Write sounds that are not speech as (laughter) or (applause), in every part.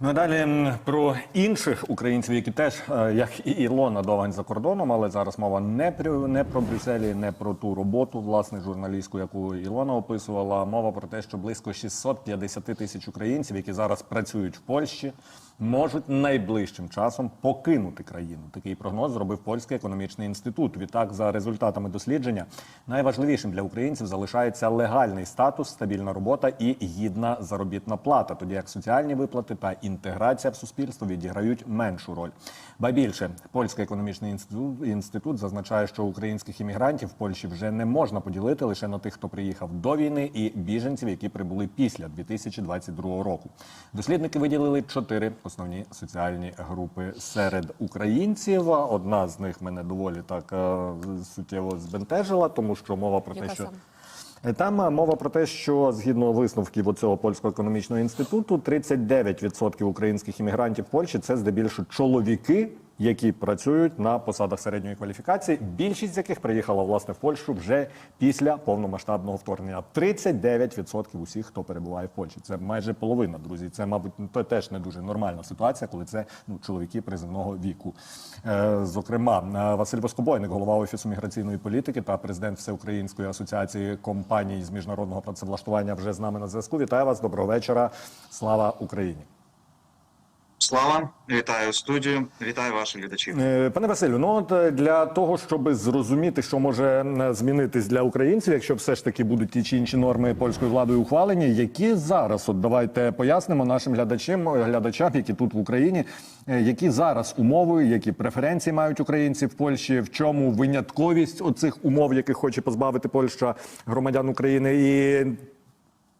Ну далі про інших українців, які теж, е, як і Ілона Довгань за кордоном, але зараз мова не про не про Брюсселі, не про ту роботу, власне, журналістську, яку Ілона описувала. Мова про те, що близько 650 тисяч українців, які зараз працюють в Польщі, можуть найближчим часом покинути країну. Такий прогноз зробив польський економічний інститут. Відтак, за результатами дослідження, найважливішим для українців залишається легальний статус, стабільна робота і гідна заробітна плата, тоді як соціальні виплати та інтеграція в суспільство відіграють меншу роль. Ба більше, польський економічний інститут, інститут зазначає, що українських іммігрантів в Польщі вже не можна поділити лише на тих, хто приїхав до війни, і біженців, які прибули після 2022 року. Дослідники виділили чотири основні соціальні групи серед українців. Одна з них мене доволі так е, суттєво збентежила, тому що мова про те, що саме? Е, Там е, мова про те, що згідно висновків цього польського економічного інституту, 39% українських іммігрантів в Польщі це здебільшого чоловіки, які працюють на посадах середньої кваліфікації. Більшість з яких приїхала власне в Польщу вже після повномасштабного вторгнення. 39% усіх, хто перебуває в Польщі. Це майже половина, друзі. Це, мабуть, теж не дуже нормальна ситуація, коли це ну, чоловіки приземного віку. Е, зокрема, е, Василь Воскобойник, голова офісу міграційної політики та президент Всеукраїнської асоціації компаній з міжнародного працевлаштування, вже з нами на зв'язку. Вітаю вас. Доброго вечора. Слава Україні. Слава, вітаю студію, вітаю ваших глядачів. Е, Пане Василю, ну от е, для того, щоб зрозуміти, що може е, змінитись для українців, якщо все ж таки будуть ті чи інші норми польською владою ухвалені, які зараз, от давайте пояснимо нашим глядачам, глядачам, які тут в Україні, які зараз умови, які преференції мають українці в Польщі, в чому винятковість оцих умов, яких хоче позбавити Польща громадян України, і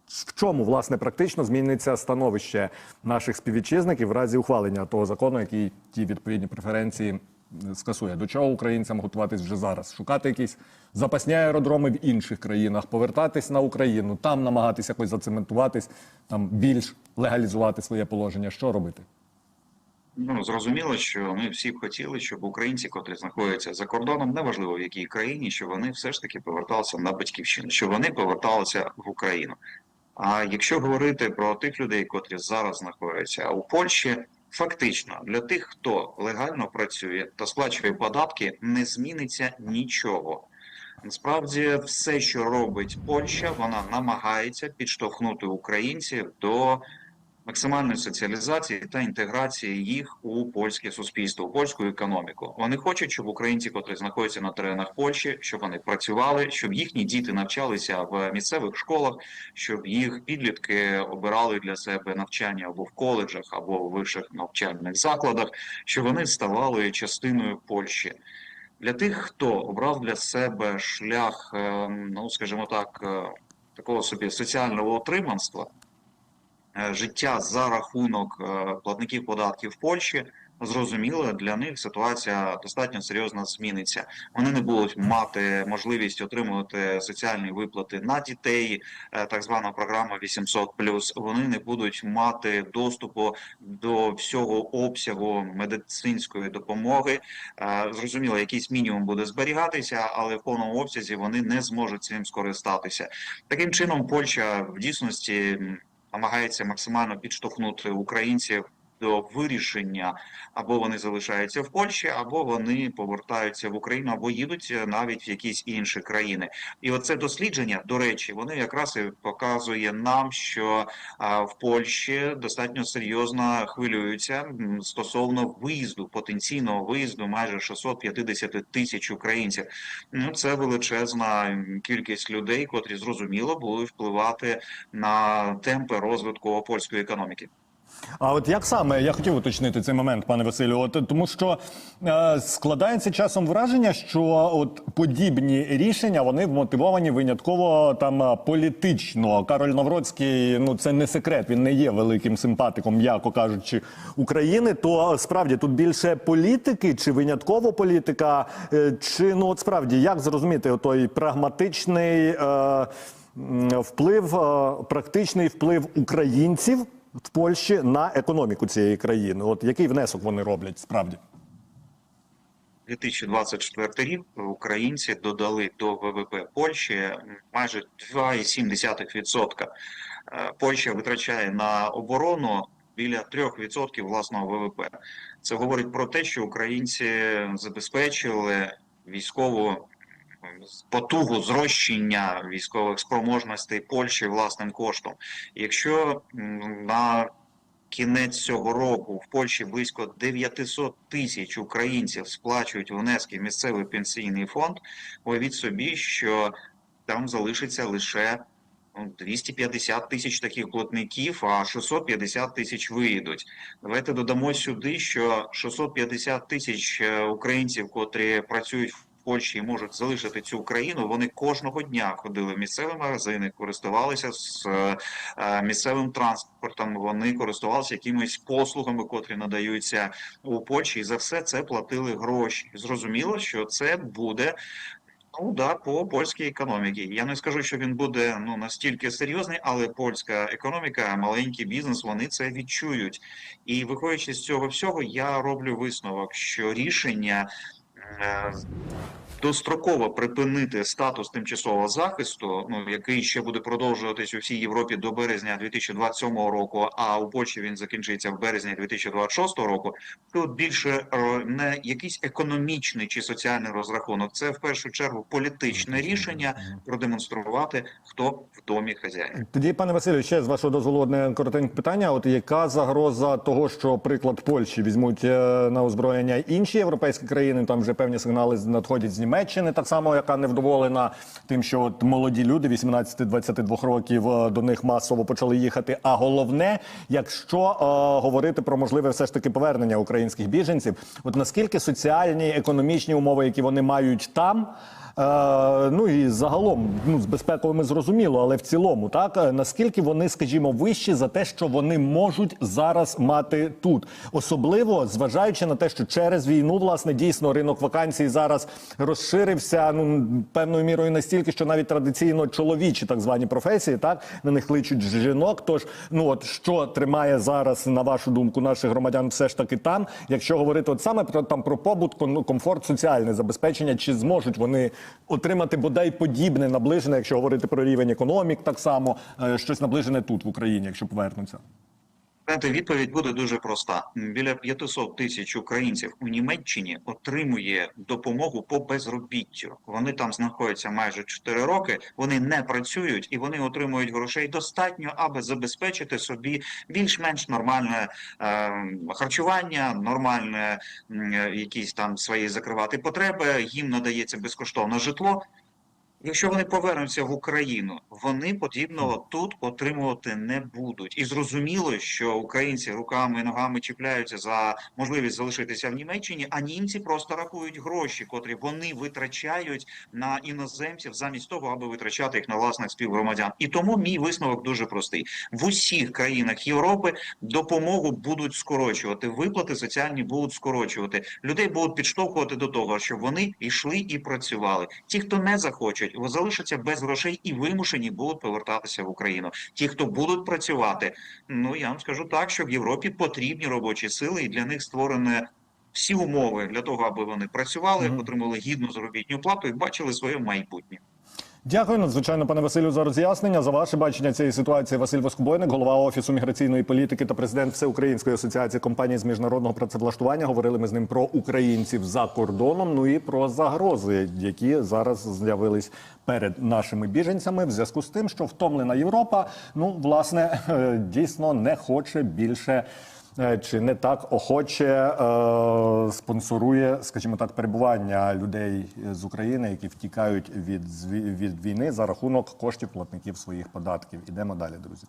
в чому власне практично зміниться становище наших співвітчизників в разі ухвалення того закону, який ті відповідні преференції скасує? До чого українцям готуватись вже зараз? Шукати якісь запасні аеродроми в інших країнах, повертатись на Україну, там намагатися якось зацементуватись, там більш легалізувати своє положення. Що робити? Ну зрозуміло, що ми всі б хотіли, щоб українці, котрі знаходяться за кордоном, неважливо в якій країні, щоб вони все ж таки поверталися на батьківщину, щоб вони поверталися в Україну. А якщо говорити про тих людей, котрі зараз знаходяться у Польщі, фактично для тих, хто легально працює та сплачує податки, не зміниться нічого. Насправді, все, що робить Польща, вона намагається підштовхнути українців до максимальної соціалізації та інтеграції їх у польське суспільство, у польську економіку. Вони хочуть, щоб українці, котрі знаходяться на теренах Польщі, щоб вони працювали, щоб їхні діти навчалися в місцевих школах, щоб їх підлітки обирали для себе навчання або в коледжах, або в вищих навчальних закладах, щоб вони ставали частиною Польщі. Для тих, хто обрав для себе шлях, е, ну скажімо так, е, такого собі соціального отриманства, життя за рахунок е, платників податків в Польщі, зрозуміло, для них ситуація достатньо серйозно зміниться. Вони не будуть мати можливість отримувати соціальні виплати на дітей, е, так звана програма 800+. Вони не будуть мати доступу до всього обсягу медицинської допомоги. Е, Зрозуміло, якийсь мінімум буде зберігатися, але в повному обсязі вони не зможуть цим скористатися. Таким чином, Польща в дійсності намагається максимально підштовхнути українців до вирішення або вони залишаються в Польщі, або вони повертаються в Україну, або їдуть навіть в якісь інші країни. І оце дослідження, до речі, воно якраз і показує нам, що в Польщі достатньо серйозно хвилюються стосовно виїзду, потенційного виїзду майже 650 тисяч українців. Ну це величезна кількість людей, котрі зрозуміло будуть впливати на темпи розвитку польської економіки. А от як саме я хотів уточнити цей момент, пане Василю, от тому що е, складається часом враження, що от подібні рішення вони вмотивовані винятково там е, політично. Кароль Навроцький, ну це не секрет, він не є великим симпатиком, м'яко кажучи, України. То справді тут більше політики чи винятково політика, е, чи ну от справді як зрозуміти той прагматичний е, вплив, е, практичний вплив українців в Польщі на економіку цієї країни. От який внесок вони роблять справді? 2024 рік українці додали до ВВП Польщі майже 2,7%. Е, Польща витрачає на оборону біля 3% власного ВВП. Це говорить про те, що українці забезпечили військову потугу зрощення військових спроможностей Польщі власним коштом. Якщо на кінець цього року в Польщі близько 900 тисяч українців сплачують внески в місцевий пенсійний фонд, уявіть собі, що там залишиться лише ну, 250 тисяч таких платників, а 650 тисяч виїдуть. Давайте додамо сюди, що 650 тисяч е, українців, котрі працюють в Польщі і можуть залишити цю країну, вони кожного дня ходили в місцеві магазини, користувалися з е, е, місцевим транспортом. Вони користувалися якимись послугами, котрі надаються у Польщі, і за все це платили гроші. Зрозуміло, що це буде. Ну, удар по польській економіці. Я не скажу, що він буде ну настільки серйозний, але польська економіка, маленький бізнес, вони це відчують. І виходячи з цього всього, я роблю висновок, що рішення е, достроково припинити статус тимчасового захисту, ну який ще буде продовжуватись у всій Європі до березня 2027 року, а у Польщі він закінчиться в березні 2026 року. Тут більше е, не якийсь економічний чи соціальний розрахунок, це в першу чергу політичне рішення продемонструвати, хто в домі хазяїн. Тоді, пане Василю, ще з вашого дозволу одне коротеньке питання. От яка загроза того, що приклад Польщі візьмуть е, на озброєння інші європейські країни? Там вже певні сигнали надходять Німеччини, так само яка невдоволена тим, що от молоді люди 18-22 років е, до них масово почали їхати. А головне, якщо е, говорити про можливе все ж таки повернення українських біженців, от наскільки соціальні економічні умови, які вони мають там. Е, ну і загалом, ну з безпековими зрозуміло, але в цілому, так? Е, наскільки вони, скажімо, вищі за те, що вони можуть зараз мати тут, особливо зважаючи на те, що через війну, власне, дійсно ринок вакансій зараз розширився ну певною мірою настільки, що навіть традиційно чоловічі так звані професії, так на них кличуть жінок. Тож, ну от що тримає зараз, на вашу думку, наших громадян, все ж таки там, якщо говорити от саме про там про побут, комфорт, соціальне забезпечення, чи зможуть вони отримати бодай подібне наближене, якщо говорити про рівень економік, так само е, щось наближене тут в Україні, якщо повернуться. Відповідь буде дуже проста. Біля 500 тисяч українців у Німеччині отримує допомогу по безробіттю. Вони там знаходяться майже 4 роки. Вони не працюють і вони отримують грошей достатньо, аби забезпечити собі більш-менш нормальне е, харчування, нормальне е, якісь там свої закривати потреби. Їм надається безкоштовне житло. Якщо вони повернуться в Україну, вони подібного тут отримувати не будуть. І зрозуміло, що українці руками і ногами чіпляються за можливість залишитися в Німеччині, а німці просто рахують гроші, котрі вони витрачають на іноземців замість того, аби витрачати їх на власних співгромадян. І тому мій висновок дуже простий: в усіх країнах Європи допомогу будуть скорочувати, виплати соціальні будуть скорочувати. Людей будуть підштовхувати до того, щоб вони йшли і працювали. Ті, хто не захочуть, залишаться без грошей і вимушені будуть повертатися в Україну. Ті, хто будуть працювати, ну я вам скажу так, що в Європі потрібні робочі сили, і для них створені Всі умови для того, аби вони працювали, отримали гідну заробітну плату і бачили своє майбутнє. Дякую надзвичайно, пане Василю, за роз'яснення. За ваше бачення цієї ситуації Василь Воскобойник, голова офісу міграційної політики та президент Всеукраїнської асоціації компаній з міжнародного працевлаштування. Говорили ми з ним про українців за кордоном. Ну і про загрози, які зараз з'явились перед нашими біженцями, в зв'язку з тим, що втомлена Європа, ну власне (laughs) дійсно не хоче більше. Е, Чи не так охоче е, спонсорує, скажімо так, перебування людей з України, які втікають від від війни за рахунок коштів платників своїх податків? Ідемо далі, друзі.